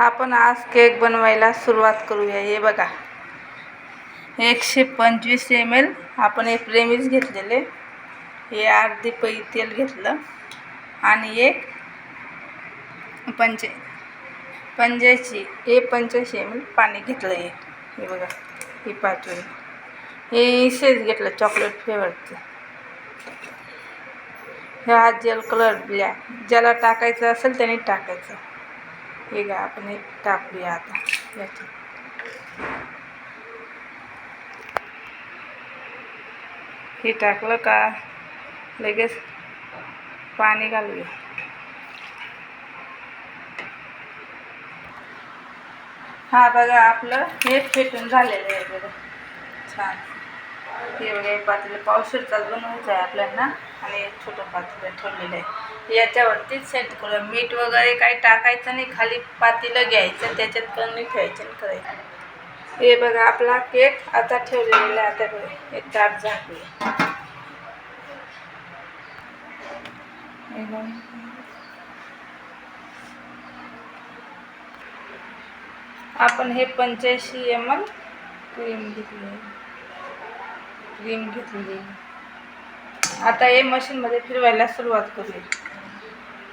आपण आज केक बनवायला सुरुवात करूया. हे बघा. एकशे पंचवीस एम एल आपण हे प्रेमीज घेतलेले. हे अर्धी पै तेल घेतलं. आणि एक पंचे पंच्याऐंशी हे पंच्याऐंशी एम एल पाणी घेतलं हे. हे बघा. हे पाचवी हे इसेच घेतलं चॉकलेट फ्लेवरचं. हा जेल कलर ब्लॅक. ज्याला टाकायचं असेल त्याने टाकायचं. हे गा आपण हे टाकूया आता याच्यात. हे टाकलं का लगेच पाणी घालूया हा बघा आपलं हे फेटून झालेलं आहे बघा. छान. हे वगैरे हे पातेलं पावशेरचाच बनवायचं आहे आपल्याला आणि एक छोटं पातेलं ठेवलेलं आहे. याच्यावरतीच सेट करूया मीठ वगैरे काही टाकायचं नाही. खाली पातेलं घ्यायचं त्याच्यात कमी ठेवायचं आणि करायचं. हे बघा आपला केक आता ठेवलेला आहे. आता बघा एक ताट झाकूया आपण हे पंच्याऐंशी एम एल क्रीम घेतली क्रीम घेतलेली आता हे मशीनमध्ये फिरवायला सुरुवात करूया.